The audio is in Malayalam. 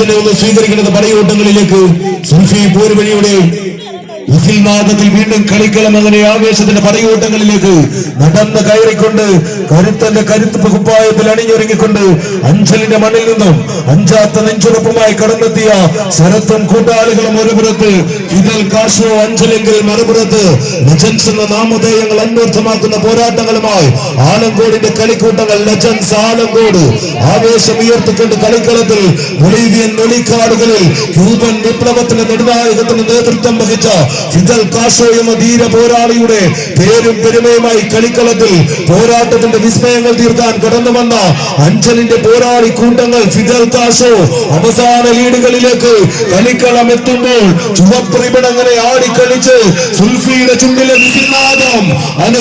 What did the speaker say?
തന്നെ ഒന്ന് സ്വീകരിക്കുന്നത് പടയോട്ടങ്ങളിലേക്ക് സുൽഫി പോരുവഴിയുടെ നാദത്തിൽ വീണ്ടും കളിക്കളം അങ്ങനെ ആവേശത്തിന്റെ പടയോട്ടങ്ങളിലേക്ക് നടന്ന് കയറിക്കൊണ്ട് കരുത്തന്റെ കരുത്ത് കുപ്പായത്തിൽ അണിഞ്ഞൊരുങ്ങിക്കൊണ്ട് അഞ്ചലിന്റെ മണ്ണിൽ നിന്നും അഞ്ചാത്ത നെഞ്ചുറപ്പുമായി കടന്നെത്തിയ ശരത്തും കൂട്ടാളികളും ഒരു പുറത്ത്. ഫിദൽ കാഷോ അഞ്ചലെങ്കിൽ മറുപുറത്ത്. ലജൻസ് എന്ന നാമധേയങ്ങൾ അന്വർത്ഥമാക്കുന്ന പോരാട്ടങ്ങളുമായി ആലങ്കോടിന്റെ കളിക്കൂട്ടങ്ങൾ ലജൻസ് ആലങ്കോട് ആവേശം ഉയർത്തിക്കൊണ്ട് കളിക്കളത്തിൽ ബൊളീവിയൻ ഒളിക്കാടുകളിൽ ക്യൂബൻ വിപ്ലവത്തിന്റെ നിർവാഹകത്തിന് നേതൃത്വം വഹിച്ച ഫിദൽ കാഷോ എന്ന ധീര പോരാളിയുടെ പേരും പെരുമയുമായി കളിക്കളത്തിൽ പോരാട്ടത്തിന്റെ വിസ്മയങ്ങൾ തീർക്കാൻ കടന്നു വന്ന അഞ്ചലിന്റെ പോരാളി കൂട്ടങ്ങൾ ഫിദൽ കാഷോ അവസാന ലീഡുകളിലേക്ക് കളിക്കളം എത്തുമ്പോൾ ചുവപ്പ് ആടിക്കളിച്ച് സുൽഫിയുടെ ചുണ്ടിലെ വിസിനാദം